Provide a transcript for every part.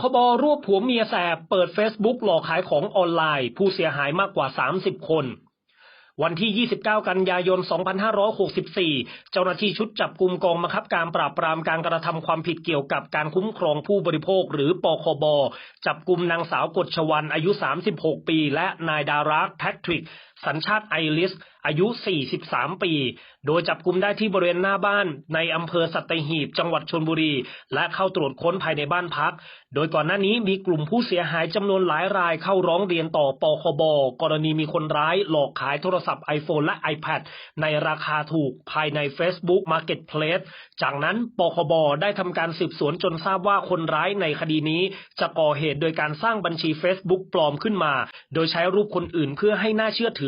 คบรวบผัวเมียแสบ เปิด Facebook หลอกขายของออนไลน์ ผู้เสียหายมากกว่า 30 คน วันที่ 29 กันยายน 2564 เจ้าหน้าที่ชุดจับกลุ่มกองบังคับการปราบปรามการกระทำความผิดเกี่ยวกับการคุ้มครองผู้บริโภคหรือปคบ จับกลุ่มนางสาวกฎชวันอายุ 36 ปี และนายดารักแพทริก สัญชาติไอริส อายุ 43 ปี โดยจับกลุ่มได้ที่บริเวณหน้าบ้านในอำเภอสัตหีบ จังหวัดชนบุรี และเข้าตรวจค้นภายในบ้านพัก โดยก่อนหน้านี้มีกลุ่มผู้เสียหายจำนวนหลายรายเข้าร้องเรียนต่อปคบ กรณีมีคนร้ายหลอกขายโทรศัพท์ iPhone และ iPad ในราคาถูกภายใน Facebook Marketplace จากนั้นปคบ ได้ทำการสืบสวนจนทราบว่าคนร้ายในคดีนี้ จะก่อเหตุโดยการสร้างบัญชี Facebook ปลอมขึ้นมา โดยใช้รูปคนอื่นเพื่อให้น่าเชื่อถือ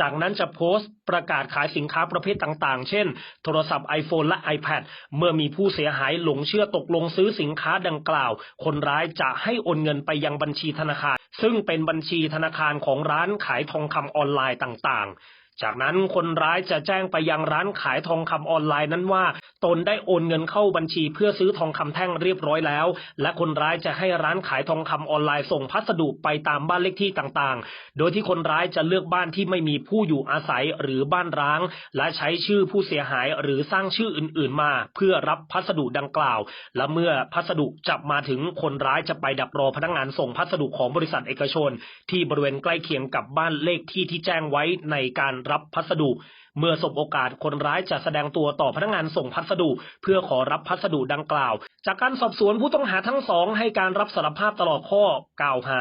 จากนั้นจะโพสต์ประกาศขายสินค้าประเภทต่างๆ เช่น โทรศัพท์ iPhone และ iPad เมื่อมีผู้เสียหายหลงเชื่อตกลงซื้อสินค้าดังกล่าว คนร้ายจะให้โอนเงินไปยังบัญชีธนาคาร ซึ่งเป็นบัญชีธนาคารของร้านขายทองคำออนไลน์ต่างๆ จากนั้นคนร้ายจะแจ้งไปยังร้านขายทองคำออนไลน์นั้นว่า ตนได้โอนเงินเข้าบัญชีเพื่อซื้อทองคำแท่งเรียบร้อยแล้ว และคนร้ายจะให้ร้านขายทองคำออนไลน์ส่งพัสดุไปตามบ้านเลขที่ต่างๆ โดยที่คนร้ายจะเลือกบ้านที่ไม่มีผู้อยู่อาศัยหรือบ้านร้าง และใช้ชื่อผู้เสียหายหรือสร้างชื่ออื่นๆมา เพื่อรับพัสดุดังกล่าว และเมื่อพัสดุจับมาถึงคนร้ายจะไปดักรอพนักงานส่งพัสดุของบริษัทเอกชน ที่บริเวณใกล้เคียงกับบ้านเลขที่ที่แจ้งไว้ในการรับพัสดุ เมื่อสบโอกาสคนร้ายจะแสดงตัวต่อพนักงานส่งพัสดุ เพื่อขอรับพัสดุดังกล่าว จากการสอบสวนผู้ต้องหาทั้งสองให้การรับสารภาพตลอดข้อกล่าวหา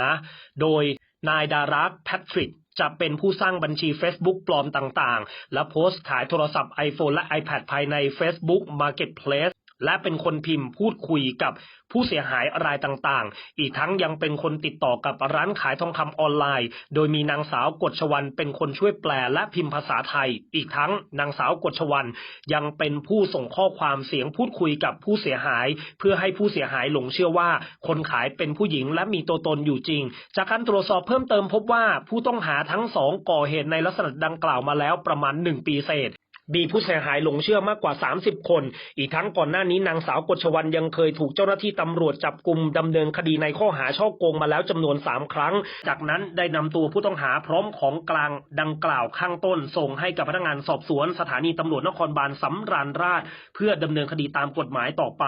โดยนายดารักแพทริกจะเป็นผู้สร้างบัญชี Facebook ปลอมต่างๆ และโพสต์ขายโทรศัพท์ iPhone และ iPad ภายใน Facebook Marketplace และเป็นคนพิมพ์พูดคุยกับผู้เสียหายรายต่างๆ อีกทั้งยังเป็นคนติดต่อกับร้านขายทองคำออนไลน์ โดยมีนางสาวกฎชวันเป็นคนช่วยแปลและพิมพ์ภาษาไทย อีกทั้งนางสาวกฎชวันยังเป็นผู้ส่งข้อความเสียงพูดคุยกับผู้เสียหาย เพื่อให้ผู้เสียหายหลงเชื่อว่า คนขายเป็นผู้หญิงและมีตัวตนอยู่จริง จากการตรวจสอบเพิ่มเติมพบว่าผู้ต้องหาทั้งสองก่อเหตุในลักษณะดังกล่าวมาแล้วประมาณ 1 ปีเศษ มีผู้เสียหายหลงเชื่อมากกว่า 30 คน อีกทั้งก่อนหน้านี้นางสาวกฎชวันยังเคยถูกเจ้าหน้าที่ตำรวจจับกลุ่มดำเนินคดีในข้อหาช่อโกงมาแล้วจำนวน 3 ครั้ง จากนั้นได้นำตัวผู้ต้องหาพร้อมของกลางดังกล่าวข้างต้น ส่งให้กับพนักงานสอบสวนสถานีตำรวจนครบาลสำราญราช เพื่อดำเนินคดีตามกฎหมายต่อไป